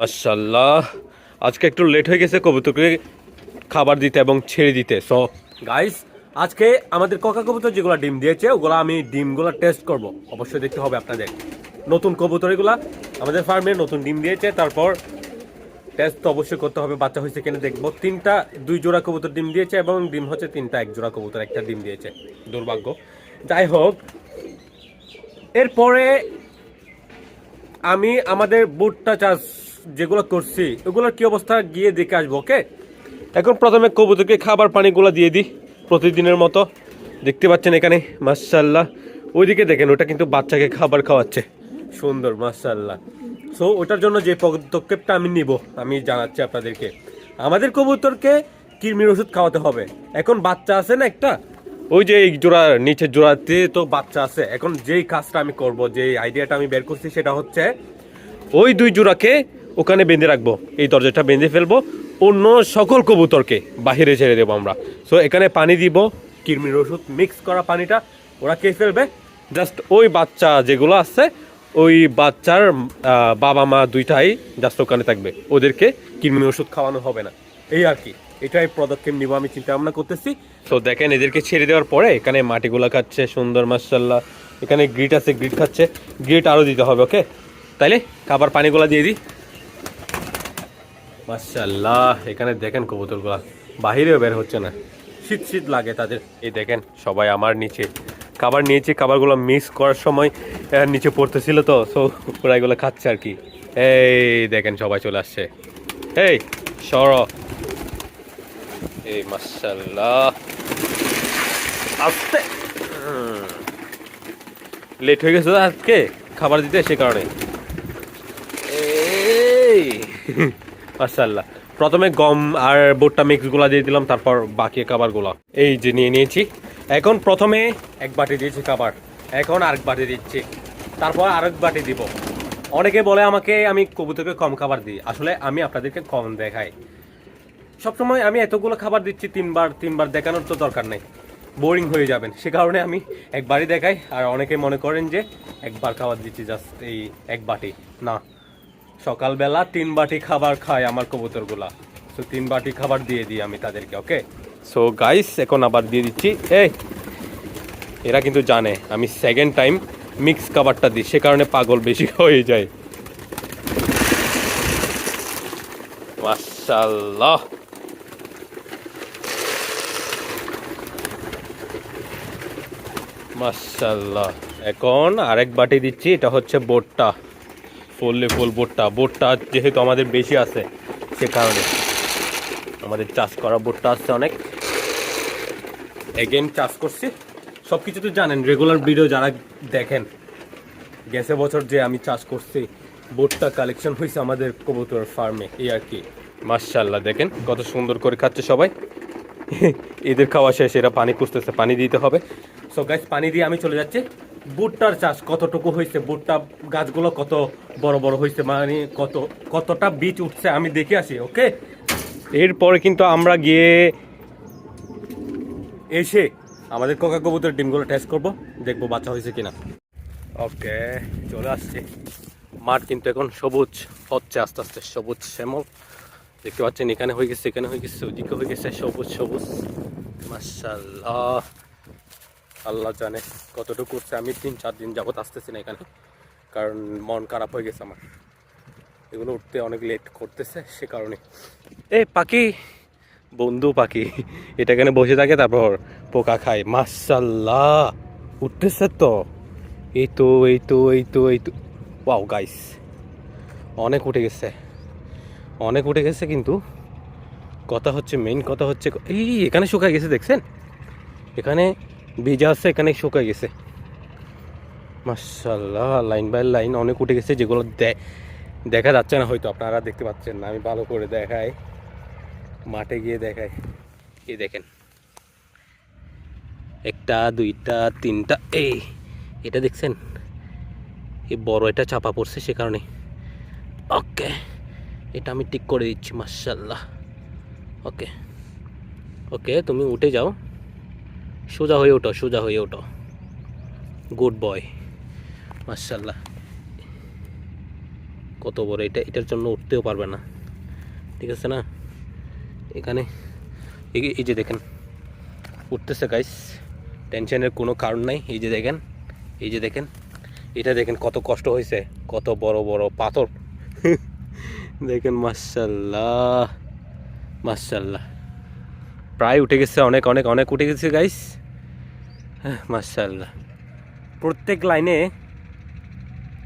মাশাল্লাহ আজকে একটু লেট হয়ে গেছে, কবুতরকে খাবার দিতে এবং ছেড়ে দিতে। সো গাইস আজকে আমাদের ককা কবুতর যেগুলো ডিম দিয়েছে, ওগুলো আমি ডিমগুলো টেস্ট করব। অবশ্যই দেখতে হবে আপনাদের। নতুন কবুতর এগুলা আমাদের ফার্মে নতুন ডিম দিয়েছে, তারপর টেস্ট তো অবশ্যই করতে হবে। বাচ্চা হয়েছে কিনা দেখব। তিনটা, দুই জোড়া কবুতর ডিম দিয়েছে এবং ডিম হচ্ছে তিনটা, এক জোড়া কবুতর, একটা ডিম দিয়েছে। দুর্ভাগ্য। যাই হোক, এরপরে আমি আমাদের বুটটা চাষ যেগুলো করছি ওগুলোর কি অবস্থা গিয়ে দেখে আসব ওকে? এখন প্রথমে কবুতরকে খাবার পানিগুলো দিয়ে দিই প্রতিদিনের মতো। দেখতে পাচ্ছেন এখানে মার্শাল্লাহ ওইদিকে দেখেন ওটা কিন্তু বাচ্চাকে খাবার খাওয়াচ্ছে। সুন্দর মার্শাল্লাহ সো ওটার জন্য যে পদক্ষেপটা আমি নিব আমি জানাচ্ছি আপনাদেরকে। আমাদের কবুতরকে কৃমির ওষুধ খাওয়াতে হবে। এখন বাচ্চা আছে না একটা? ওই যে এই জোড়ার নিচের জোড়াতে তো বাচ্চা আছে। এখন যেই কাজটা আমি করব যে আইডিয়াটা আমি বের করছি সেটা হচ্ছে ওই দুই জোড়াকে ওখানে বেঁধে রাখব। এই দরজাটা বেঁধে ফেলব। অন্য সকল কবুতরকে বাহিরে ছেড়ে দেবো আমরা। সো এখানে পানি দিব। কৃমির ওষুধ মিক্স করা পানিটা ওরা খেয়ে ফেলবে। জাস্ট ওই বাচ্চা যেগুলো আছে, ওই বাচ্চার বাবা মা দুইটাই জাস্ট ওখানে থাকবে। ওদেরকে কৃমির ওষুধ খাওয়ানো হবে না। এই আর কি। এটাই পদক্ষেপ নিব আমি, চিন্তা ভাবনা করতেছি। তো দেখেন এদেরকে ছেড়ে দেওয়ার পরে এখানে মাটিগুলো খাচ্ছে, সুন্দর মাসাল্লাহ এখানে গ্রিট আছে গ্রিট খাচ্ছে। গ্রিট আরও দিতে হবে ওকে তাইলে খাবার পানিগুলো দিয়ে দিই। মাসাল্লাহ এখানে দেখেন কবুতরগুলা। বাহিরেও বের হচ্ছে না। শীত শীত লাগে তাদের। এই দেখেন সবাই আমার নিচে। খাবার নিয়েছি, খাবারগুলো মিক্স করার সময় নিচে পড়তেছিল তো সো ওরা এগুলো খাচ্ছে আর কি। এই দেখেন সবাই চলে আসছে। এই, সর। এই মাসাল্লাহ আস্তে। লেট হয়ে গেছে আজকে। খাবার দিতে সে কারণে। এই। মাশাল্লাহ প্রথমে গম আর ভুট্টা মিক্সগুলো দিয়ে দিলাম, তারপর বাকি খাবারগুলো। এই যে নিয়ে নিয়েছি। এখন প্রথমে এক বাটি দিয়েছি খাবার। এখন আরেক বাটি দিচ্ছি। তারপর আরেক বাটি দিব। অনেকে বলে আমাকে, আমি কবুতরকে কম খাবার দিই। আসলে আমি আপনাদেরকে কম দেখাই। সবসময় আমি এতগুলো খাবার দিচ্ছি, তিনবার তিনবার দেখানোর তো দরকার নেই। বোরিং হয়ে যাবেন। সে কারণে আমি একবারই দেখাই। আর অনেকে মনে করেন যে, একবার খাবার দিচ্ছি, জাস্ট এই এক বাটি। না। সকালবেলা তিন বাটি খাবার খায় আমার কবুতরগুলা। তো তিন বাটি খাবার দিয়ে দিই আমি তাদেরকে ওকে সো গাইস এখন আবার দিয়ে দিচ্ছি। এই, এরা কিন্তু জানে, আমি সেকেন্ড টাইম মিক্স খাবারটা দিই, সে কারণে পাগল বেশি হয়ে যায়। মাশাল্লাহ মাশাল্লাহ এখন আরেক বাটি দিচ্ছি, এটা হচ্ছে বোটটা। ফুললে ফুল বোটটা। বোটটা যেহেতু আমাদের বেশি আছে, সে কারণে আমাদের চাষ করা বোটটা আসছে অনেক। এগেন চাষ করছি। সব কিছু তো জানেন রেগুলার ভিডিও যারা দেখেন, গেছে বছর যে আমি চাষ করছি, বোটটা কালেকশন হয়েছে আমাদের কবুতর ফার্মে এই আর কি। মার্শাল্লাহ দেখেন কত সুন্দর করে খাচ্ছে সবাই। এদের খাওয়া শেষ, এরা পানি খুঁজতেছে, পানি দিতে হবে। সো গাছ পানি দিয়ে আমি চলে যাচ্ছি। ভুট্টার চাষ কতটুকু হয়েছে? ভুট্টা গাছগুলো কত বড় বড় হয়েছে? মানে কত, কতটা বীজ উঠছে আমি দেখে আসি, ওকে? এরপরে কিন্তু আমরা গিয়ে এসে আমাদের কোকা কবুতর ডিমগুলো টেস্ট করব, দেখব বাচ্চা হয়েছে কিনা। ওকে, চলে আসছে। মাঠ কিন্তু এখন সবুজ, হচ্ছে আস্তে আস্তে সবুজ শ্যামল। দেখতে পাচ্ছেন, এখানে হয়ে গেছে, এখানে হয়ে গেছে ওদিকে হয়ে গেছে সবুজ সবুজ। মাশাল্লাহ আল্লাহ জানে কতটুকু করছে। আমি তিন, চার দিন যাবত আসতেছি না এখানে, কারণ মন খারাপ হয়ে গেছে আমার। এগুলো উঠতে অনেক লেট করতেছে, সে কারণে। এই পাখি, বন্ধু পাখি, এটা এখানে বসে থাকে, তারপর পোকা খায়। মাশাল্লাহ উঠতেছে তো। এই তো এই তো এই তো এই তো। ওয়াও গাইস অনেক উঠে গেছে। অনেক উঠে গেছে কিন্তু, কথা হচ্ছে মেইন কথা হচ্ছে, এই এখানে শুকায় গেছে, দেখছেন? এখানে ভিজা এখানে শুকায় গেছে। মার্শাল্লাহ লাইন বাই লাইন অনেক উঠে গেছে, যেগুলো দেখা যাচ্ছে না হয়তো, আপনারা দেখতে পাচ্ছেন না। আমি ভালো করে দেখাই, মাঠে গিয়ে দেখাই। এই দেখেন। একটা, দুইটা, তিনটা, এই, এটা দেখছেন? এই বড় এটা চাপা পড়ছে সে কারণে। ওকে, এটা আমি ঠিক করে দিচ্ছি মার্শাল্লাহ ওকে ওকে, তুমি উঠে যাও। সোজা হয়ে ওঠো, সোজা হয়ে ওঠো। গুড বয় মার্শাল্লাহ কত বড়, এটা, এটার জন্য উঠতেও পারবে না। ঠিক আছে না? এখানে, এই- যে দেখেন, উঠতেছে গাইস টেনশনের কোনো কারণ নাই। এই যে দেখেন, এই যে দেখেন, এটা দেখেন কত কষ্ট হয়েছে। কত বড় বড় পাথর। দেখেন মার্শাল্লাহ মার্শাল্লাহ প্রায় উঠে গেছে, অনেক অনেক অনেক উঠে গেছে গাইস মার্শাল্লাহ প্রত্যেক লাইনে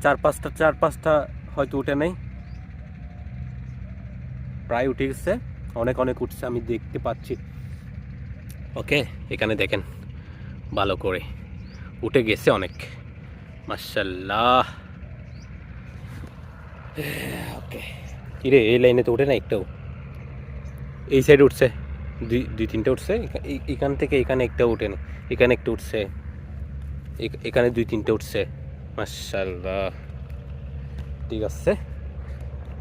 চার পাঁচটা চার পাঁচটা হয়তো উঠে নেই। প্রায় উঠে গেছে। অনেক অনেক উঠছে, আমি দেখতে পাচ্ছি। ওকে, এখানে দেখেন। ভালো করে। উঠে গেছে অনেক। মার্শাল্লাহ ওকে। কিরে, এই লাইনে তো উঠে না একটাও? এই সাইডে উঠছে। দুই দুই, তিনটে উঠছে। এখান থেকে এখানে একটা উঠে না। এখানে একটা উঠছে। এখানে দুই, তিনটে উঠছে। মার্শাল্লাহ ঠিক আছে।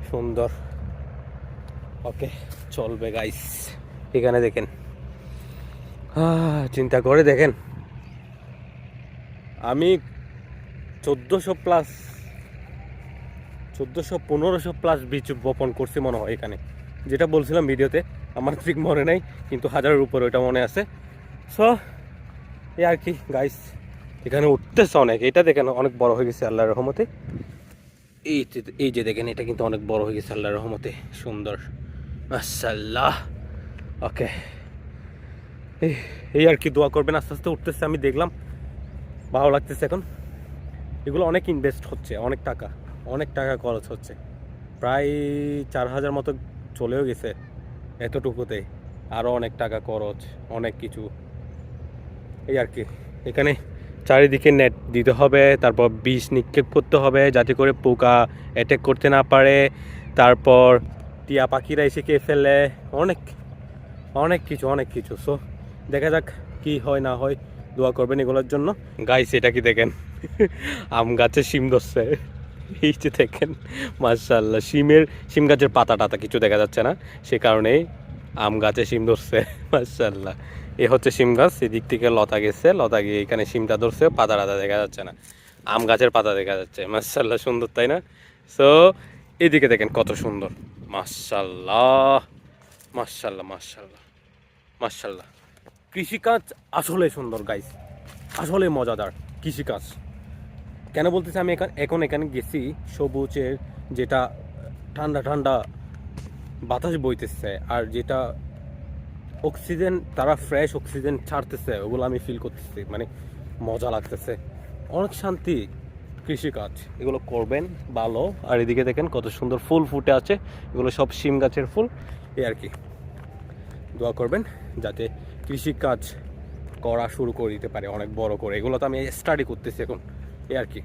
সুন্দর। ওকে, চলবে গাইস এখানে দেখেন। চিন্তা করে দেখেন। আমি চোদ্দোশো প্লাস চোদ্দোশো, পনেরোশো প্লাস বীজ বপন করছি মনে হয় এখানে। যেটা বলছিলাম ভিডিওতে। আমার ঠিক মনে নেই, কিন্তু হাজারের উপরে ওটা মনে আছে। সো এই আর কি গাইস এখানে উঠতেছে অনেক। এটা দেখেন, অনেক বড় হয়ে গেছে আল্লাহর রহমতে। এই এই যে দেখেন, এটা কিন্তু অনেক বড় হয়ে গেছে আল্লাহর রহমতে। সুন্দর। মাশাল্লাহ ওকে এই এই আর কি দোয়া করবেন? আস্তে আস্তে উঠতেছে, আমি দেখলাম। ভালো লাগতেছে এখন। এগুলো অনেক ইনভেস্ট হচ্ছে, অনেক টাকা। অনেক টাকা খরচ হচ্ছে। প্রায় চার হাজার মতো চলেও গেছে। এতটুকুতে আরও অনেক টাকা খরচ, অনেক কিছু। এই আর কি। এখানে চারিদিকে নেট দিতে হবে, তারপর বিষ নিক্ষেপ করতে হবে যাতে করে পোকা অ্যাটাক করতে না পারে। তারপর টিয়া পাখিরা এসে খেয়ে ফেলে। অনেক অনেক কিছু অনেক কিছু। সো দেখা যাক কি হয়, না হয়। দোয়া করবেন এগুলোর জন্য। গাইস এটা কি দেখেন? আম গাছে শিম ধরছে। এই যে দেখেন মার্শাল্লাহ শিমের, শিম গাছের পাতা টাতা কিছু দেখা যাচ্ছে না। সে কারণেই আম গাছে শিম ধরছে মার্শাল্লাহ এ হচ্ছে শিম গাছ, এদিক থেকে লতা গেছে, লতা গিয়ে এখানে শিমটা ধরছে, পাতা টাতা দেখা যাচ্ছে না। আম গাছের পাতা দেখা যাচ্ছে মার্শাল্লাহ সুন্দর, তাই না? সো এদিকে দেখেন কত সুন্দর মার্শাল্লাহ মার্শাল্লাহ মার্শাল্লাহ মার্শাল্লাহ কৃষিকাজ আসলে সুন্দর গাইস আসলে মজাদার, কৃষিকাজ। কেন বলতেছি আমি এখানে এখন এখানে গেছি, সবুজের যেটা ঠান্ডা ঠান্ডা বাতাস বইতেছে আর যেটা অক্সিজেন তারা ফ্রেশ অক্সিজেন ছাড়তেছে, ওগুলো আমি ফিল করতেছি মানে মজা লাগতেছে। অনেক শান্তি কৃষিকাজ। এগুলো করবেন, ভালো। আর এদিকে দেখেন কত সুন্দর ফুল ফুটে আছে, এগুলো সব শিম গাছের ফুল। এই আর কি। দোয়া করবেন যাতে কৃষিকাজ করা শুরু করে দিতে পারে, অনেক বড় করে। এগুলো তো আমি স্টাডি করতেছি এখন। আর কি।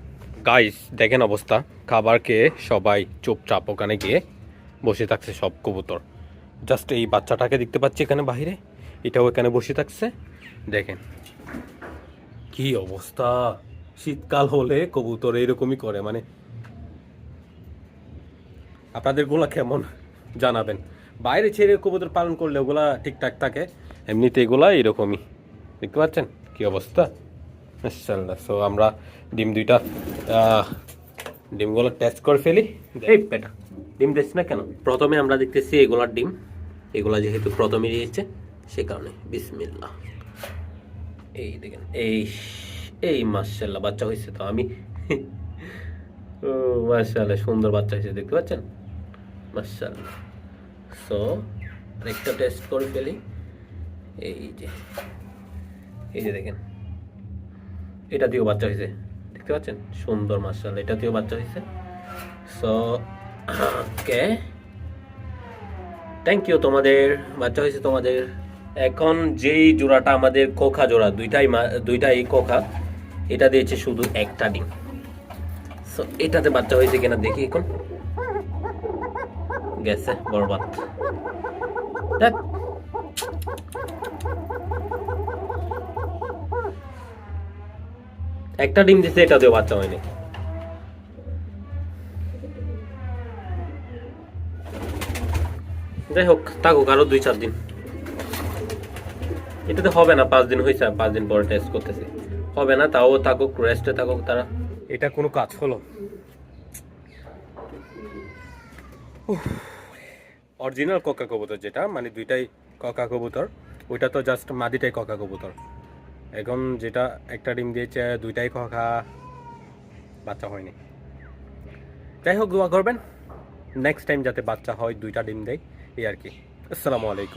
গাইস দেখেন অবস্থা। খাবার খেয়ে সবাই চুপচাপ ওখানে গিয়ে বসে থাকছে সব কবুতর। জাস্ট এই বাচ্চাটাকে দেখতে পাচ্ছি এখানে বাইরে এটাও এখানে বসে থাকছে। দেখেন। কি অবস্থা? শীতকাল হলে কবুতর এরকমই করে মানে আপনাদের গোলা কেমন জানাবেন? বাইরে ছেড়ে কবুতর পালন করলে ওগুলা ঠিকঠাক থাকে, এমনিতে এগুলা এরকমই। দেখতে পাচ্ছেন? কি অবস্থা? মাশাআল্লাহ সো আমরা ডিম দুইটা ডিমগুলো টেস্ট করে ফেলি। এই বেটা, ডিম দিচ্ছি না কেন? প্রথমে আমরা দেখতেছি এগুলার ডিম। এগুলা যেহেতু প্রথমে দিয়েছে, সে কারণে। বিসমিল্লাহ। এই দেখেন, এই এই মাশাআল্লাহ, বাচ্চা হয়েছে তো আমি। ও, মাশাআল্লাহ, সুন্দর বাচ্চা হয়েছে, দেখতে পাচ্ছেন? মাশাআল্লাহ। সো আরেকটা টেস্ট করে ফেলি। এই যে এই যে দেখেন। এটা দিয়েও বাচ্চা হয়েছে। দেখতে পাচ্ছেন? সুন্দর, মাশাআল্লাহ, এটা দিয়েও বাচ্চা হয়েছে। সো ওকে থ্যাংক ইউ তোমাদের, বাচ্চা হয়েছে তোমাদের। এখন যেই জোড়াটা আমাদের কোখা জোড়া, দুইটাই দুইটাই কোখা, এটা দিয়েছে শুধু একটা ডিম। সো এটাতে বাচ্চা হয়েছে কিনা দেখি এখন। গেছে, বরবাদ। দেখ একটা ডিম দিছে, এটা দিয়ে বাচ্চা হয়নি। যাই হোক, থাকুক আরও দুই, চার দিন। এটাতে হবে না, পাঁচ দিন হয়েছে, পাঁচ দিন পরে টেস্ট করতেছি। হবে না, তাও থাকুক রেস্টে থাকুক তারা। এটা কোনো কাজ হলো। অরিজিনাল ককা কবুতর যেটা মানে দুইটাই ককা কবুতর, ওইটা তো জাস্ট মাদিটাই ককা কবুতর। এখন যেটা একটা ডিম দিয়েছে, দুইটাই খা, বাচ্চা হয়নি। যাই হোক, দোয়া করবেন। নেক্সট টাইম যাতে বাচ্চা হয়, দুইটা ডিম দেয়, এই আর কি। আসসালামু আলাইকুম।